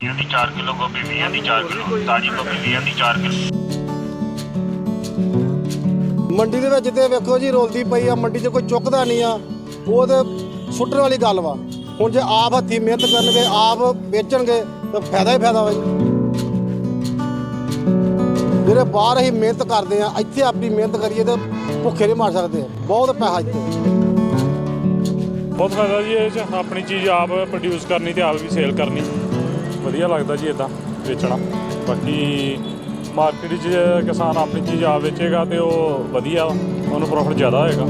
ਦੀ 4 kilo ਗੋਭੀ ਵੀਹਾਂ ਦੀ 4 kilo ਤਾਜੀ ਗੋਭੀ ਵੀਹਾਂ ਦੀ 4 ਕਿਲੋ। ਮੰਡੀ ਦੇ ਵਿੱਚ ਤੇ ਵੇਖੋ ਜੀ ਰੋਲਦੀ ਪਈ ਆ ਮੰਡੀ 'ਚ ਕੋਈ ਚੁੱਕਦਾ ਨਹੀਂ ਆ। ਉਹ ਤੇ ਸੁੱਟਣ ਵਾਲੀ ਗੱਲ ਵਾ। ਹੁਣ ਜੇ ਆਪ ਹੱਥੀ ਮਿਹਨਤ ਕਰਨਗੇ ਆਪ ਵੇਚਣਗੇ ਤਾਂ ਫਾਇਦਾ ਹੀ ਫਾਇਦਾ ਵਾ ਜੀ। ਜਿਹੜੇ ਬਾਹਰ ਅਸੀਂ ਮਿਹਨਤ ਕਰਦੇ ਆ ਇੱਥੇ ਆਪਣੀ ਮਿਹਨਤ ਕਰੀਏ ਤਾਂ ਭੁੱਖੇ ਨਹੀਂ ਮਰ ਸਕਦੇ। ਬਹੁਤ ਪੈਸਾ ਇੱਥੇ। ਬਹੁਤ ਫਾਇਦਾ ਜੀ ਇਹ ਚ। ਆਪਣੀ ਚੀਜ਼ ਆਪ ਪ੍ਰੋਡਿਊਸ ਕਰਨੀ ਤੇ ਆਪ ਵੀ ਸੇਲ ਕਰਨੀ। ਵਧੀਆ ਲੱਗਦਾ ਜੀ ਇਦਾਂ ਵੇਚਣਾ। ਬਾਕੀ ਮਾਰਕੀਟ 'ਚ ਕਿਸਾਨ ਆਪਣੀ ਚੀਜ਼ ਆਪ ਵੇਚੇਗਾ ਤੇ ਉਹ ਵਧੀਆ, ਉਹਨੂੰ ਪ੍ਰੋਫਿਟ ਜ਼ਿਆਦਾ ਹੋਏਗਾ।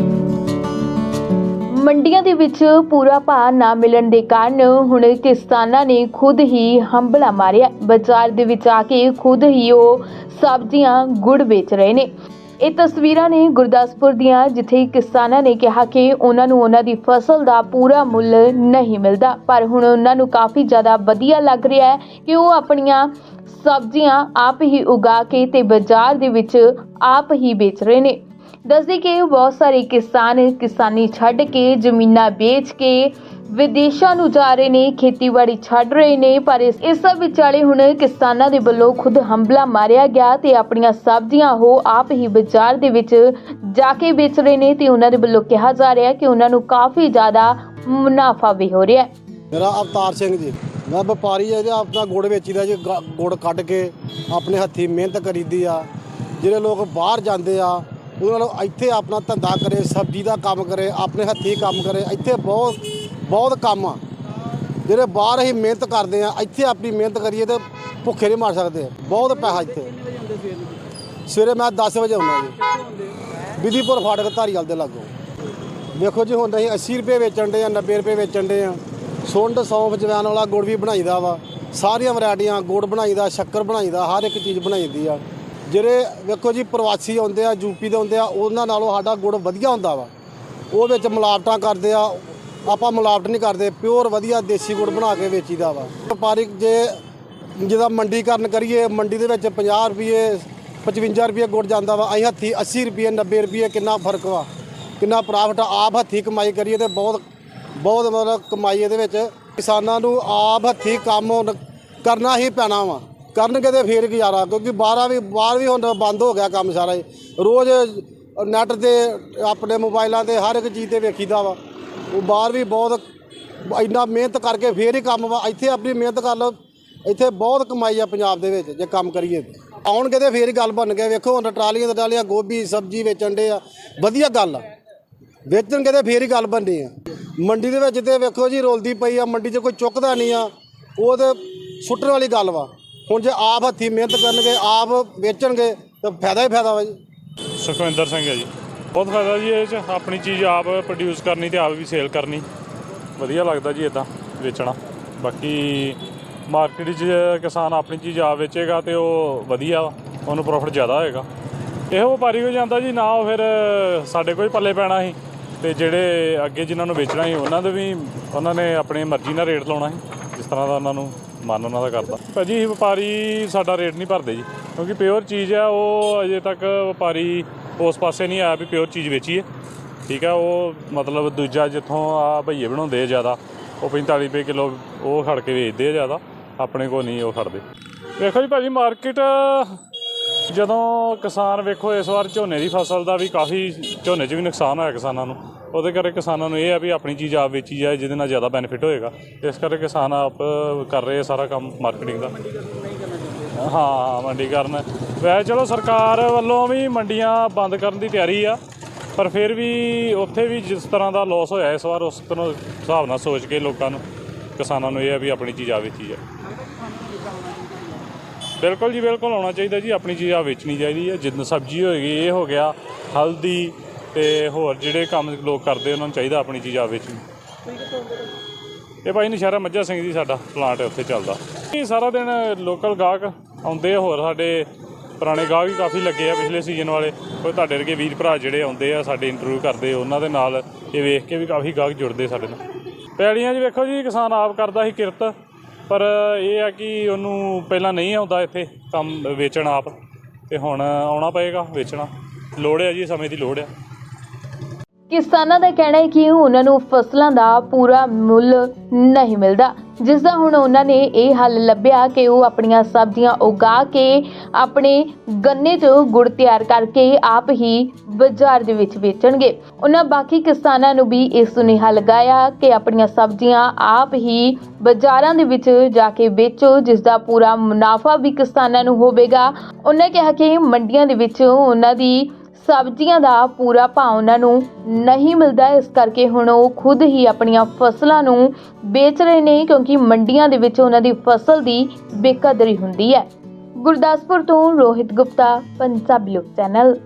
ਮੰਡੀਆਂ ਦੇ ਵਿੱਚ ਪੂਰਾ ਭਾਅ ਨਾ ਮਿਲਣ ਦੇ ਕਾਰਨ ਹੁਣ ਕਿਸਾਨਾਂ ਨੇ ਖੁਦ ਹੀ ਹੰਬਲਾ ਮਾਰਿਆ। ਬਾਜ਼ਾਰ ਦੇ ਵਿੱਚ ਆ ਕੇ ਖੁਦ ਹੀ ਉਹ ਸਬਜ਼ੀਆਂ ਗੁੜ ਵੇਚ ਰਹੇ ਨੇ। ਇਹ ਤਸਵੀਰਾਂ ਨੇ ਗੁਰਦਾਸਪੁਰ ਦੀਆਂ, ਜਿੱਥੇ ਕਿਸਾਨਾਂ ਨੇ ਕਿਹਾ ਕਿ ਉਹਨਾਂ ਨੂੰ ਉਹਨਾਂ ਦੀ ਫਸਲ ਦਾ ਪੂਰਾ ਮੁੱਲ ਨਹੀਂ ਮਿਲਦਾ। ਪਰ ਹੁਣ ਉਹਨਾਂ ਨੂੰ ਕਾਫੀ ਜ਼ਿਆਦਾ ਵਧੀਆ ਲੱਗ ਰਿਹਾ ਹੈ ਕਿ ਉਹ ਆਪਣੀਆਂ ਸਬਜ਼ੀਆਂ ਆਪ ਹੀ ਉਗਾ ਕੇ ਤੇ ਬਾਜ਼ਾਰ ਦੇ ਵਿੱਚ ਆਪ ਹੀ ਵੇਚ ਰਹੇ ਨੇ। ਦੱਸਦੇ ਕਿ ਬਹੁਤ ਸਾਰੇ ਕਿਸਾਨ ਕਿਸਾਨੀ ਛੱਡ ਕੇ ਜ਼ਮੀਨਾਂ ਵੇਚ ਕੇ ਵਿਦੇਸ਼ਾਂ ਨੂੰ ਜਾ ਰਹੇ ਨੇ, ਖੇਤੀਬਾੜੀ ਛੱਡ ਰਹੇ ਨੇ, ਪਰ ਇਸ ਸਭ ਵਿਚਾਲੇ ਹੁਣ ਕਿਸਾਨਾਂ ਦੇ ਵੱਲੋਂ ਖੁਦ ਹੰਬਲਾ ਮਾਰਿਆ ਗਿਆ ਤੇ ਆਪਣੀਆਂ ਸਬਜ਼ੀਆਂ ਉਹ ਆਪ ਹੀ ਬਾਜ਼ਾਰ ਦੇ ਵਿੱਚ ਜਾ ਕੇ ਵੇਚ ਰਹੇ ਨੇ ਤੇ ਉਹਨਾਂ ਦੇ ਵੱਲੋਂ ਕਿਹਾ ਜਾ ਰਿਹਾ ਕਿ ਉਹਨਾਂ ਨੂੰ ਕਾਫੀ ਜ਼ਿਆਦਾ ਮੁਨਾਫਾ ਵੀ ਹੋ ਰਿਹਾ ਹੈ। ਮੇਰਾ ਅਵਤਾਰ ਸਿੰਘ ਜੀ, ਮੈਂ ਵਪਾਰੀ ਆ ਜੀ, ਆਪਣਾ ਗੁੜ ਵੇਚੀਦਾ ਜੀ ਗੁੜ ਕੱਢ ਕੇ ਆਪਣੇ ਹੱਥੀ ਮਿਹਨਤ ਕਰੀਦੀ ਆ। ਜਿਹੜੇ ਲੋਕ ਬਾਹਰ ਜਾਂਦੇ ਆ, ਉਹਨਾਂ ਨੂੰ ਇੱਥੇ ਆਪਣਾ ਧੰਦਾ ਕਰੇ, ਸਬਜ਼ੀ ਦਾ ਕੰਮ ਕਰੇ, ਆਪਣੇ ਹੱਥੀ ਕੰਮ ਕਰੇ, ਇੱਥੇ ਬਹੁਤ ਬਹੁਤ ਕੰਮ ਆ। ਜਿਹੜੇ ਬਾਹਰ ਅਸੀਂ ਮਿਹਨਤ ਕਰਦੇ ਆ, ਇੱਥੇ ਆਪਣੀ ਮਿਹਨਤ ਕਰੀਏ ਤੇ ਭੁੱਖੇ ਨਹੀਂ ਮਰ ਸਕਦੇ। ਬਹੁਤ ਪੈਸਾ ਇੱਥੇ। ਸਵੇਰੇ ਮੈਂ 10 ਵਜੇ ਆਉਂਦਾ ਜੀ। ਵਿਧੀਪੁਰ ਫਾਟਕ ਧਾਰੀਵਾਲ ਦੇ ਲਾਗੋਂ। ਵੇਖੋ ਜੀ, ਹੁਣ ਅਸੀਂ 80 ਰੁਪਏ ਵੇਚਣ ਦੇ ਆ 90 ਰੁਪਏ ਵੇਚਣ ਦੇ ਆ। ਸੁੰਡ, ਸੌਂਫ, ਜਵੈਣ ਵਾਲਾ ਗੁੜ ਵੀ ਬਣਾਈਦਾ ਵਾ। ਸਾਰੀਆਂ ਵੈਰਾਈਟੀਆਂ, ਗੁੜ ਬਣਾਈਦਾ, ਸ਼ੱਕਰ ਬਣਾਈਦਾ, ਹਰ ਇੱਕ ਚੀਜ਼ ਬਣਾਈਦੀ ਆ। ਜਿਹੜੇ ਵੇਖੋ ਜੀ, ਪ੍ਰਵਾਸੀ ਆਉਂਦੇ ਆ ਯੂਪੀ ਦੇ ਆਉਂਦੇ ਆ, ਉਹਨਾਂ ਨਾਲੋਂ ਸਾਡਾ ਗੁੜ ਵਧੀਆ ਹੁੰਦਾ ਵਾ। ਉਹ ਵਿੱਚ ਮਿਲਾਵਟਾਂ ਕਰਦੇ ਆ ਆਪਾਂ ਮਿਲਾਵਟ ਨਹੀਂ ਕਰਦੇ ਪਿਓਰ ਵਧੀਆ ਦੇਸੀ ਗੁੜ ਬਣਾ ਕੇ ਵੇਚੀਦਾ ਵਾ। ਵਪਾਰਿਕ ਜੇ ਜਿਹਦਾ ਮੰਡੀਕਰਨ ਕਰੀਏ, ਮੰਡੀ ਦੇ ਵਿੱਚ 50 ਰੁਪਏ 55 ਰੁਪਏ ਗੁੜ ਜਾਂਦਾ ਵਾ, ਅਸੀਂ ਹੱਥੀ 80 ਰੁਪਏ 90 ਰੁਪਏ, ਕਿੰਨਾ ਫ਼ਰਕ ਵਾ। ਕਿੰਨਾ ਪ੍ਰਾਫਿਟ ਆਪ ਹੱਥੀ ਕਮਾਈ ਕਰੀਏ ਤੇ ਬਹੁਤ ਬਹੁਤ ਮਤਲਬ ਕਮਾਈ ਇਹਦੇ ਵਿੱਚ। ਕਿਸਾਨਾਂ ਨੂੰ ਆਪ ਹੱਥੀ ਕੰਮ ਕਰਨਾ ਹੀ ਪੈਣਾ ਵਾ। ਕਰਨਗੇ ਤੇ ਫੇਰ ਗੁਜ਼ਾਰਾ, ਕਿਉਂਕਿ ਬਾਹਰਾਂ ਵੀ ਬਾਹਰ ਵੀ ਹੁਣ ਬੰਦ ਹੋ ਗਿਆ ਕੰਮ ਸਾਰਾ ਰੋਜ਼ ਨੈਟ ਤੇ, ਆਪਣੇ ਮੋਬਾਈਲਾਂ ਤੇ ਹਰ ਇੱਕ ਚੀਜ਼ ਤੇ ਵੇਖੀਦਾ ਵਾ। ਉਹ ਬਾਹਰ ਵੀ ਬਹੁਤ ਇੰਨਾ ਮਿਹਨਤ ਕਰਕੇ ਫੇਰ ਹੀ ਕੰਮ ਵਾ, ਇੱਥੇ ਆਪਣੀ ਮਿਹਨਤ ਕਰ ਲਓ। ਇੱਥੇ ਬਹੁਤ ਕਮਾਈ ਆ ਪੰਜਾਬ ਦੇ ਵਿੱਚ, ਜੇ ਕੰਮ ਕਰੀਏ ਆਉਣਗੇ ਤੇ ਫੇਰ ਹੀ ਗੱਲ ਬਣ ਗਏ ਵੇਖੋ, ਹੁਣ ਟਰਾਲੀਆਂ ਟਰਾਲੀਆਂ, ਗੋਭੀ, ਸਬਜ਼ੀ ਵੇਚਣ ਦੇ ਆ। ਵਧੀਆ ਗੱਲ ਆ। ਵੇਚਣਗੇ ਤੇ ਫੇਰ ਹੀ ਗੱਲ ਬਣਨੀ ਆ। ਮੰਡੀ ਦੇ ਵਿੱਚ ਤੇ ਵੇਖੋ ਜੀ, ਰੋਲਦੀ ਪਈ ਆ, ਮੰਡੀ 'ਚ ਕੋਈ ਚੁੱਕਦਾ ਨਹੀਂ ਆ। ਉਹ ਤੇ ਸੁੱਟਣ ਵਾਲੀ ਗੱਲ ਵਾ। ਹੁਣ ਜੇ ਆਪ ਹੱਥੀ ਮਿਹਨਤ ਕਰਨਗੇ, ਆਪ ਵੇਚਣਗੇ, ਤਾਂ ਫਾਇਦਾ ਹੀ ਫਾਇਦਾ ਵਾ ਜੀ। ਸੁਖਵਿੰਦਰ ਸਿੰਘ ਹੈ ਜੀ। ਬਹੁਤ ਫਾਇਦਾ ਜੀ ਇਹ ਚ। ਆਪਣੀ ਚੀਜ਼ ਆਪ ਪ੍ਰੋਡਿਊਸ ਕਰਨੀ ਤੇ ਆਪ ਵੀ ਸੇਲ ਕਰਨੀ। ਵਧੀਆ ਲੱਗਦਾ ਜੀ ਇਦਾਂ ਵੇਚਣਾ। ਬਾਕੀ ਮਾਰਕੀਟ 'ਚ ਕਿਸਾਨ ਆਪਣੀ ਚੀਜ਼ ਆਪ ਵੇਚੇਗਾ ਤੇ ਉਹ ਵਧੀਆ ਵਾ, ਉਹਨੂੰ ਪ੍ਰੋਫਿਟ ਜ਼ਿਆਦਾ ਹੋਏਗਾ। ਇਹੋ ਵਪਾਰੀ ਹੋ ਜਾਂਦਾ ਜੀ ਨਾ ਉਹ ਫਿਰ ਸਾਡੇ ਕੋਈ ਪੱਲੇ ਪੈਣਾ ਸੀ। ਤੇ ਜਿਹੜੇ ਅੱਗੇ ਜਿਨ੍ਹਾਂ ਨੂੰ ਵੇਚਣਾ ਸੀ ਉਹਨਾਂ ਦੇ ਵੀ ਉਹਨਾਂ ਨੇ ਆਪਣੀ ਮਰਜ਼ੀ ਨਾਲ ਰੇਟ ਲਾਉਣਾ ਸੀ। ਜਿਸ ਤਰ੍ਹਾਂ ਦਾ ਉਹਨਾਂ ਨੂੰ ਮਨ ਉਹਨਾਂ ਦਾ ਕਰਦਾ। ਭਾਜੀ ਇਹ ਵਪਾਰੀ ਸਾਡਾ ਰੇਟ ਨਹੀਂ ਭਰਦੇ ਜੀ। ਕਿਉਂਕਿ ਪਿਓਰ ਚੀਜ਼ ਆ ਉਹ ਅਜੇ ਤੱਕ ਵਪਾਰੀ ਉਸ ਪਾਸੇ ਨਹੀਂ ਆਇਆ ਵੀ ਪਿਓਰ ਚੀਜ਼ ਵੇਚੀਏ। ਠੀਕ ਆ, ਉਹ ਮਤਲਬ ਦੂਜਾ ਜਿੱਥੋਂ ਆ ਭਈਏ ਬਣਾਉਂਦੇ ਆ ਜ਼ਿਆਦਾ, ਉਹ 45 ਰੁਪਏ ਕਿਲੋ ਉਹ ਖੜ ਕੇ ਵੇਚਦੇ ਆ ਜ਼ਿਆਦਾ, ਆਪਣੇ ਕੋਲ ਨਹੀਂ ਉਹ ਖੜਦੇ। ਵੇਖੋ ਜੀ ਭਾਜੀ ਮਾਰਕੀਟ ਜਦੋਂ ਕਿਸਾਨ ਵੇਖੋ ਇਸ ਵਾਰ ਝੋਨੇ ਦੀ ਫਸਲ ਦਾ ਵੀ ਕਾਫੀ ਝੋਨੇ 'ਚ ਵੀ ਨੁਕਸਾਨ ਹੋਇਆ ਕਿਸਾਨਾਂ ਨੂੰ। ਉਹਦੇ ਕਰਕੇ ਕਿਸਾਨਾਂ ਨੂੰ ਇਹ ਆ ਵੀ ਆਪਣੀ ਚੀਜ਼ ਆਪ ਵੇਚੀ ਜਾਏ, ਜਿਹਦੇ ਨਾਲ ਜ਼ਿਆਦਾ ਬੈਨੀਫਿਟ ਹੋਏਗਾ। ਇਸ ਕਰਕੇ ਕਿਸਾਨ ਆਪ ਕਰ ਰਹੇ ਆ ਸਾਰਾ ਕੰਮ ਮਾਰਕੀਟਿੰਗ ਦਾ। ਹਾਂ, ਮੰਡੀਕਰਨ। ਵੈਸੇ ਚਲੋ ਸਰਕਾਰ ਵੱਲੋਂ ਵੀ ਮੰਡੀਆਂ ਬੰਦ ਕਰਨ ਦੀ ਤਿਆਰੀ ਆ, ਪਰ ਫਿਰ ਵੀ ਉੱਥੇ ਵੀ ਜਿਸ ਤਰ੍ਹਾਂ ਦਾ ਲਾਸ ਹੋਇਆ ਇਸ ਵਾਰ, ਉਸ ਤਰ੍ਹਾਂ ਹਿਸਾਬ ਨਾਲ ਸੋਚ ਕੇ ਲੋਕਾਂ ਨੂੰ, ਕਿਸਾਨਾਂ ਨੂੰ ਇਹ ਆ ਵੀ ਆਪਣੀ ਚੀਜ਼ ਆ ਵੇਚੀ ਜਾਏ। ਬਿਲਕੁਲ ਜੀ, ਬਿਲਕੁਲ ਆਉਣਾ ਚਾਹੀਦਾ ਜੀ, ਆਪਣੀ ਚੀਜ਼ ਆ ਵੇਚਣੀ ਚਾਹੀਦੀ ਹੈ ਜਿੰਨ ਸਬਜ਼ੀ ਹੋਏਗੀ, ਇਹ ਹੋ ਗਿਆ ਹਲਦੀ ਤੇ ਹੋਰ ਜਿਹੜੇ ਕੰਮ ਲੋਕ ਕਰਦੇ, ਉਹਨਾਂ ਨੂੰ ਚਾਹੀਦਾ ਆਪਣੀ ਚੀਜ਼ ਆ ਵੇਚਣੀ। ਇਹ ਭਾਈ ਨਸ਼ਹਿਰਾ ਮੱਝਾ ਸਿੰਘ ਜੀ ਸਾਡਾ ਪਲਾਂਟ ਹੈ ਉੱਥੇ ਚੱਲਦਾ। ਇਹ ਸਾਰਾ ਦਿਨ ਲੋਕਲ ਗਾਹਕ ਆਉਂਦੇ ਆ, ਹੋਰ ਸਾਡੇ ਪੁਰਾਣੇ ਗਾਹਕ ਵੀ ਕਾਫੀ ਲੱਗੇ ਆ ਪਿਛਲੇ ਸੀਜ਼ਨ ਵਾਲੇ। ਕੋਈ ਤੁਹਾਡੇ ਵਰਗੇ ਵੀਰ ਭਰਾ ਜਿਹੜੇ ਆਉਂਦੇ ਆ ਸਾਡੇ ਇੰਟਰਵਿਊ ਕਰਦੇ ਉਹਨਾਂ ਦੇ ਨਾਲ ਇਹ ਵੇਖ ਕੇ ਵੀ ਕਾਫੀ ਗਾਹਕ ਜੁੜਦੇ ਸਾਡੇ ਨਾਲ। ਪੈੜੀਆਂ 'ਚ ਵੇਖੋ ਜੀ ਕਿਸਾਨ ਆਪ ਕਰਦਾ ਸੀ ਕਿਰਤ ਪਰ ਇਹ ਆ ਕਿ ਉਹਨੂੰ ਪਹਿਲਾਂ ਨਹੀਂ ਆਉਂਦਾ ਇੱਥੇ ਕੰਮ ਵੇਚਣ ਆਪ ਤੇ ਹੁਣ ਆਉਣਾ ਪਏਗਾ ਵੇਚਣਾ। ਲੋੜ ਹੈ ਜੀ ਸਮੇਂ ਦੀ ਲੋੜ ਹੈ ਕਿਸਾਨਾਂ ਦਾ ਕਹਿਣਾ ਹੈ ਕਿ ਉਹਨਾਂ ਨੂੰ ਫਸਲਾਂ ਦਾ ਪੂਰਾ ਮੁੱਲ ਨਹੀਂ ਮਿਲਦਾ। ਜਿਸ ਦਾ ਹੁਣ ਉਹਨਾਂ ਨੇ ਇਹ ਹੱਲ ਲੱਭਿਆ ਕਿ ਉਹ ਆਪਣੀਆਂ ਸਬਜ਼ੀਆਂ ਉਗਾ ਕੇ ਆਪਣੇ ਗੰਨੇ 'ਚ ਗੁੜ ਤਿਆਰ ਕਰਕੇ ਆਪ ਹੀ ਬਾਜ਼ਾਰ ਦੇ ਵਿੱਚ ਵੇਚਣਗੇ। ਉਹਨਾਂ ਬਾਕੀ ਕਿਸਾਨਾਂ ਨੂੰ ਵੀ ਇਹ ਸੁਨੇਹਾ ਲਗਾਇਆ ਕਿ ਆਪਣੀਆਂ ਸਬਜ਼ੀਆਂ ਆਪ ਹੀ ਬਾਜ਼ਾਰਾਂ ਦੇ ਵਿੱਚ ਜਾ ਕੇ ਵੇਚੋ ਜਿਸ ਦਾ ਪੂਰਾ ਮੁਨਾਫਾ ਵੀ ਕਿਸਾਨਾਂ ਨੂੰ ਹੋਵੇਗਾ। ਉਹਨਾਂ ਕਿਹਾ ਕਿ ਮੰਡੀਆਂ ਦੇ ਵਿੱਚ ਉਹਨਾਂ ਦੀ ਸਬਜ਼ੀਆਂ ਦਾ ਪੂਰਾ ਭਾਅ ਉਹਨਾਂ ਨੂੰ ਨਹੀਂ ਮਿਲਦਾ। ਇਸ ਕਰਕੇ ਹੁਣ ਉਹ ਖੁਦ ਹੀ ਆਪਣੀਆਂ ਫਸਲਾਂ ਨੂੰ ਵੇਚ ਰਹੇ ਨੇ, ਕਿਉਂਕਿ ਮੰਡੀਆਂ ਦੇ ਵਿੱਚ ਉਹਨਾਂ ਦੀ ਫਸਲ ਦੀ ਬੇਕਦਰੀ ਹੁੰਦੀ ਹੈ। ਗੁਰਦਾਸਪੁਰ ਤੋਂ ਰੋਹਿਤ ਗੁਪਤਾ, ਪੰਜਾਬੀ ਲੋਕ ਚੈਨਲ।